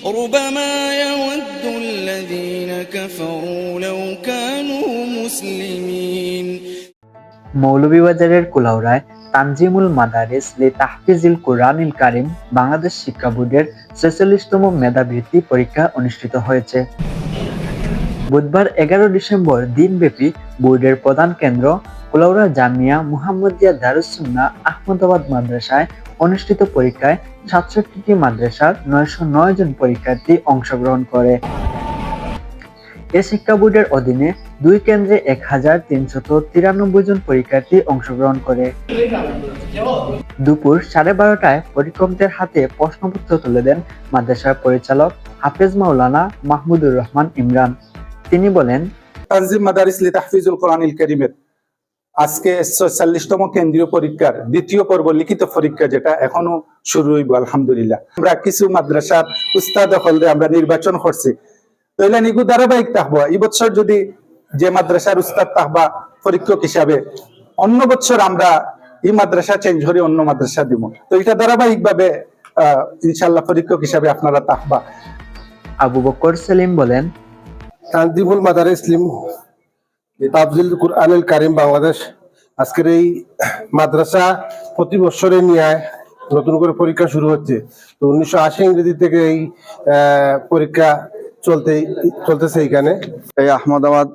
ربما يود الذين كفروا لو كانوا مسلمين মৌলভীবাজারের কুলাউড়ায় তানজিমুল মাদারিস লি তাহফিজিল কুরআনিল কারিম বাংলাদেশ শিক্ষা বোর্ডের ছেচল্লিশতম মেধাবৃত্তি পরীক্ষা অনুষ্ঠিত হয়েছে বুধবার এগারো ডিসেম্বর দিনব্যাপী বোর্ডের প্রধান কেন্দ্র কুলাউড়া জামিয়া মুহাম্মদিয়া দারুসুন্না আহমদাবাদ মাদ্রাসায় অনুষ্ঠিত পরীক্ষায় সাতষট্টিটি মাদ্রাসার নয়শো নয় জন পরীক্ষার্থী অংশগ্রহণ করে। এ শিক্ষা বোর্ডের অধীনে দুই কেন্দ্রে এক হাজার তিনশত তিরানব্বই জন পরীক্ষার্থী অংশগ্রহণ করে। দুপুর সাড়ে বারোটায় পরীক্ষকদের হাতে প্রশ্নপত্র তুলে দেন মাদ্রাসার পরিচালক হাফেজ মাওলানা মাহমুদুর রহমান ইমরান। তিনি বলেন তানজিম মাদারিস লি তাহফিজুল কোরআনিল কারীমের আজকে ছয়চল্লিশতম কেন্দ্রীয় পরীক্ষার দ্বিতীয় পর্ব লিখিত পরীক্ষা যেটা এখনও শুরু হইব আলহামদুলিল্লাহ। আমরা কিছু মাদ্রাসার উস্তাদ হলদে আমরা নির্বাচন করছি। তাইলে নিগু ধারাবাহিক থাকব এই বছর যদি যে মাদ্রাসার উস্তাদ থাকবা পরীক্ষক হিসাবে অন্য বছর আমরা এই মাদ্রাসা চেঞ্জ করে অন্য মাদ্রাসা দিব। তো এটা ধারাবাহিক ভাবে আহ ইনশাল্লাহ পরীক্ষক হিসাবে আপনারা থাকবা আবু বকর সেলিম বলেন তানজিমুল মাদার ইসলিম তাবজিল কুরআনুল কারিম বাংলাদেশ আজকের এই মাদ্রাসা প্রতি বছরে নিয়ে নতুন করে পরীক্ষা শুরু হচ্ছে। তো উনিশশো আশি ইংরেজি থেকে এই পরীক্ষা চলতে, চলতেছে এখানে এই আহমদাবাদ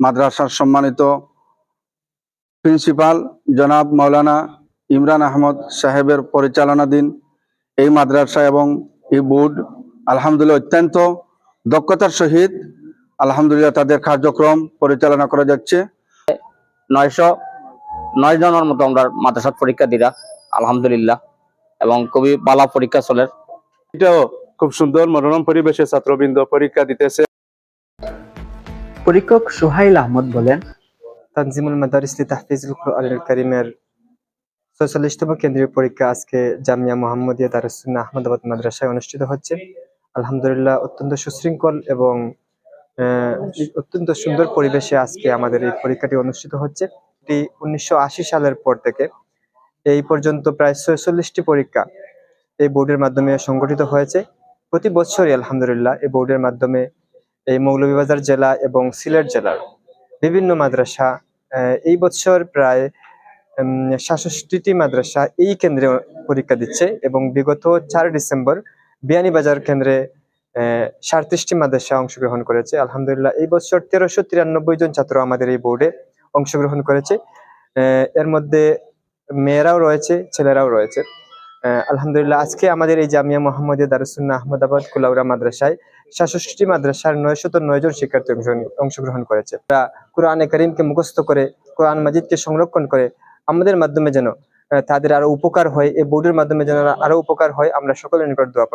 মাদ্রাসার সম্মানিত প্রিন্সিপাল জনাব মাওলানা ইমরান আহমদ সাহেবের পরিচালনাধীন এই মাদ্রাসা এবং এই বোর্ড আলহামদুলিল্লাহ অত্যন্ত দক্ষতার সহিত আলহামদুলিল্লাহ তাদের কার্যক্রম পরিচালনা করা যাচ্ছে। নয়শো নয় জনের মতো আমরা মাদ্রাসাত পরীক্ষা দিরা আলহামদুলিল্লাহ এবং খুবই ভালো পরীক্ষা চলে। এটাও খুব সুন্দর মনোরম পরিবেশে ছাত্রবৃন্দ পরীক্ষা দিতেছে। পরীক্ষক সোহাইল আহমদ বলেন তানজিমুল মাদারিস লি তাহফিজুল কোরআনুল কারীমের ছয়চল্লিশতম কেন্দ্রীয় পরীক্ষা আজকে জামিয়া মোহাম্মদিয়া দারুসুন্না আহমদাবাদ মাদ্রাসায় অনুষ্ঠিত হচ্ছে। আলহামদুলিল্লাহ অত্যন্ত সুশৃঙ্খল এবং অত্যন্ত সুন্দর পরিবেশে আজকে আমাদের এই পরীক্ষাটি অনুষ্ঠিত হচ্ছে। এটি উনিশশো আশি সালের পর থেকে। এই পর্যন্ত প্রায় ছয়চল্লিশটি পরীক্ষা এই বোর্ডের মাধ্যমে সংগঠিত হয়েছে। প্রতি বছরই আলহামদুলিল্লাহ এই বোর্ডের মাধ্যমে এই মৌলভীবাজার জেলা এবং সিলেট জেলার বিভিন্ন মাদ্রাসা এই বছর প্রায় সাতষট্টিটি মাদ্রাসা এই কেন্দ্রে পরীক্ষা দিচ্ছে এবং বিগত চার ডিসেম্বর বিয়ানীবাজার কেন্দ্রে সাঁত্রিশটি মাদ্রাসা অংশগ্রহণ করেছে। আলহামদুলিল্লাহ, এই বছর তেরোশো তিরানব্বই জন ছাত্র আমাদের এই বোর্ডে অংশগ্রহণ করেছে। এর মধ্যে মেয়েরাও রয়েছে, ছেলেরাও রয়েছে। আলহামদুলিল্লাহ, আজকে আমাদের এই জামিয়া মোহাম্মদিয়া দারুসুন্না আহমদাবাদ কুলাউরা মাদ্রাসায় সাতষট্টি মাদ্রাসার নয়শত নয় জন শিক্ষার্থী অংশগ্রহণ- করেছে। তারা কোরআনে করিমকে মুখস্থ করে, কোরআন মাজিদকে সংরক্ষণ করে আমাদের মাধ্যমে যেন তাদের আরও উপকার হয়, এই বোর্ডের মাধ্যমে যেন আরও উপকার হয়, আমরা সকলের নিকট দোয়া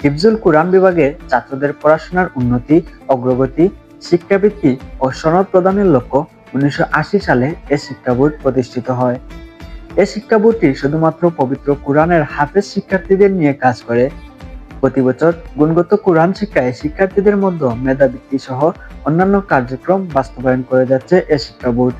হিফজুল কুরআন বিভাগে ছাত্রদের পড়াশোনার উন্নতি, অগ্রগতি, শিক্ষাবৃত্তি ও সনদ প্রদানের লক্ষ্য উনিশশো আশি সালে এ শিক্ষা বোর্ড প্রতিষ্ঠিত হয়। এ শিক্ষা বোর্ডটি শুধুমাত্র পবিত্র কোরআনের হাফেজ শিক্ষার্থীদের নিয়ে কাজ করে। প্রতি বছর গুণগত কোরআন শিক্ষায় শিক্ষার্থীদের মধ্যে মেধাবৃত্তি সহ অন্যান্য কার্যক্রম বাস্তবায়ন করে যাচ্ছে এ শিক্ষা বোর্ড।